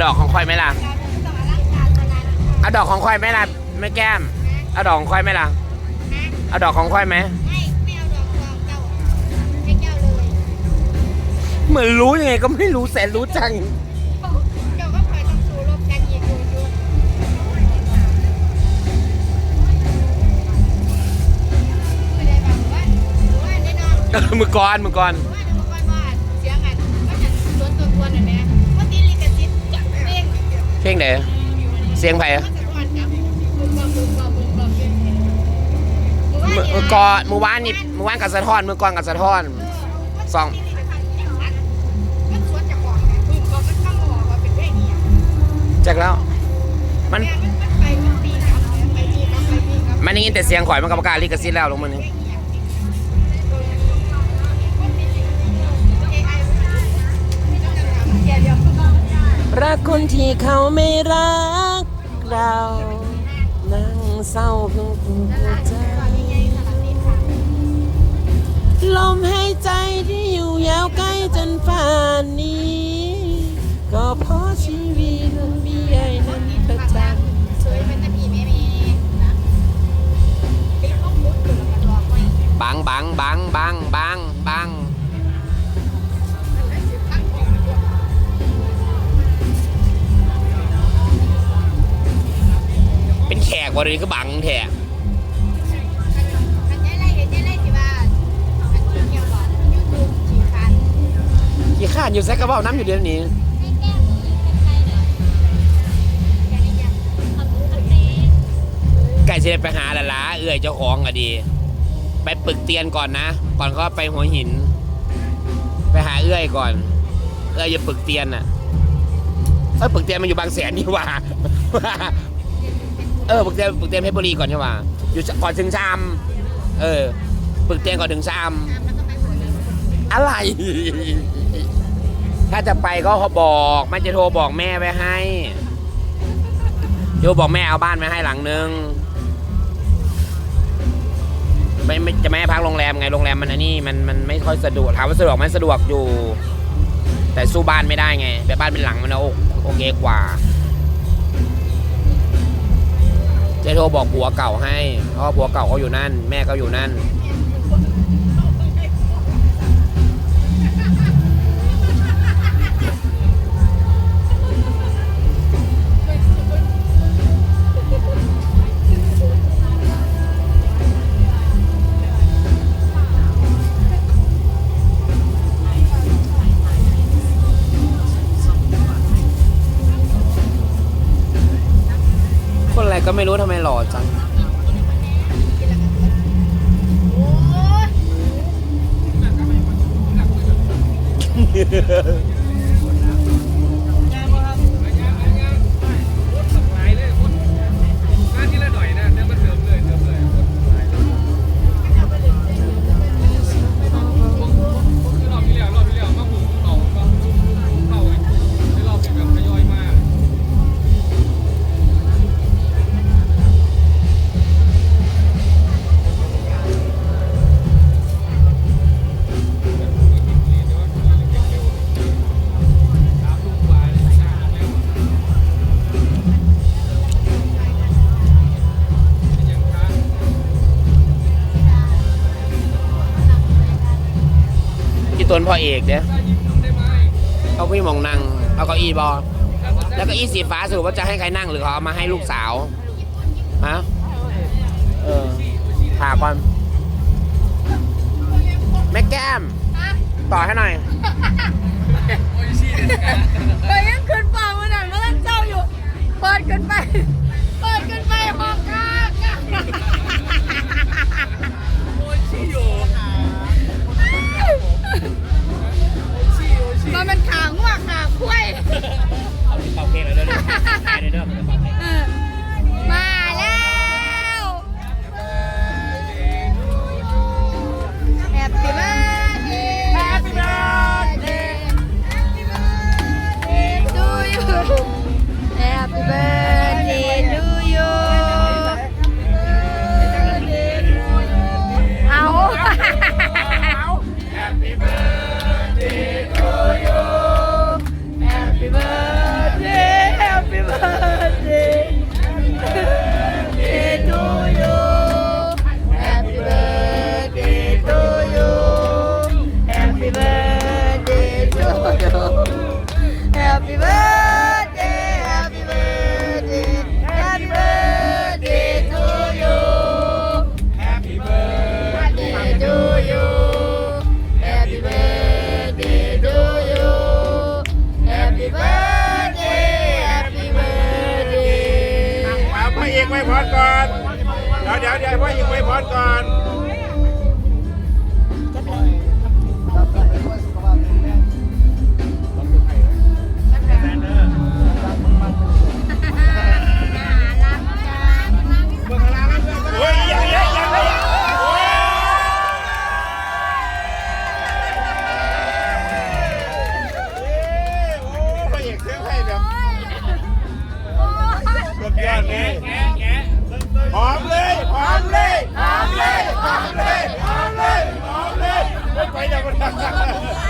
อดอกของคอยไหมล่ะเอาดอกของคอยไหมล่ะแม่แก้มเอาดอกของคอยไหมล่ะเอาดอกของคอยไหมเหมือนรู้ยังไงก็ไม่รู้แสนรู้จังมือก่อนมือก่อน ลงไหนเสียงไผ่มือมือก่อนมือวานนี่มือวานกับสะท้อนมือก่อนกับสะท้อนสองจากแล้ว มันมันได้ยินแต่เสียงข่อยมันกับประกล้าศลิขสิทธิ์แล้วลงมือนี้ รักคนที่เขาไม่รักเรานั่งเศร้าเพียงผู้ใจลมหายใจที่อยู่ยาวไกลจนป่านนี้ ก็เพราะชีวิตมีไอ้นั้นประจสวยเป็นตะพีแม่เมย์ไอ้ห้องมุดอยู่แล้วก็รอไว้ำบังบังบังบังบังบัง กวันนี้ก็บังแท้อันนี้ไรเห็นนี่ไรที่ว่าอันนี้เกี่ยวกับยูทูบจีคันกี่ข้านอยู่แซกกระเป๋าน้ำอยู่เดี๋ยวนี้ไก่เสได็ไปหาละละเอื่อยเจ้าของอะดี ไปปึกเตียนก่อนนะ ก่อนเขาไปหัวหิน ไปหาเอื้อยก่อน เอื้อยจะปึกเตียนอะเออปึกเตียนมันอยู่บางแสนนี่ว่า เออปึกเตียนปึกเตียนเพชรบุรีก่อนใช่ป่ะอยู่ก่อนถึงชามเออปึกเตียนก่อนถึงชามอะไร ถ้าจะไปก็เขาบอกมันจะโทรบอกแม่ไว้ให้โทรบอกแม่เอาบ้านไว้ให้หลังนึงไม่ไม่จะไม่ให้พักโรงแรมไงโรงแรมมันอันนี้มันมันไม่ค่อยสะดวกถามว่าสะดวกไหมสะดวกอยู่ แต่สู้บ้านไม่ได้ไงแบบบ้านเป็นหลังมันโอโอเคกว่า จะโทรบอกผัวเก่าให้เพราะว่าผัวเก่าเขาอยู่นั่น แม่เขาอยู่นั่น ก็ไม่รู้ทำไมหล่อจัง โอ้ย พ่อเอกเด้เขาพี่มองนั่งเอาเก้าอี้บอแล้วก็อี้สีฟ้าสรุปว่าจะให้ใครนั่งหรือเขาเอามาให้ลูกสาวฮะเออถาก่อนแม่แก้ม ต่อให้หน่อย ไปยังขึ้น Happy birthday Happy birthday Happy birthday to you Happy birthday to you Happy birthday to you Happy birthday Happy birthday เอาพ่อเอกไว้พอดก่อน เดี๋ยวเดี๋ยวเดี๋ยวพ่อเอกไว้พอดก่อน para ir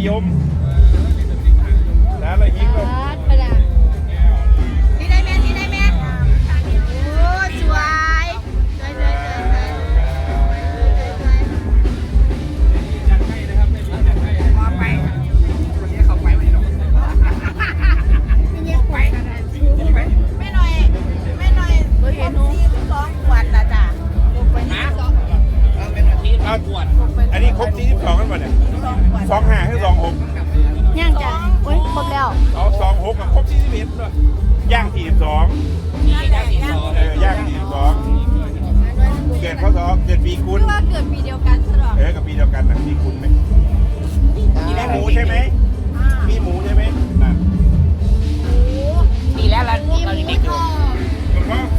นิยม สองหกครบสี่สิบเอ็ดด้วยย่างสี่สิบสองย่างสี่สิบสองเกิดพศเกิดปีคุณว่าเกิดปีเดียวกันสลอดเออกับปีเดียวกันนะปีคุณไหมมีหมูใช่ไหมอ่มีหมูใช่ไหมนั่นปีแล้วเราเราเด็อยู่ หลวง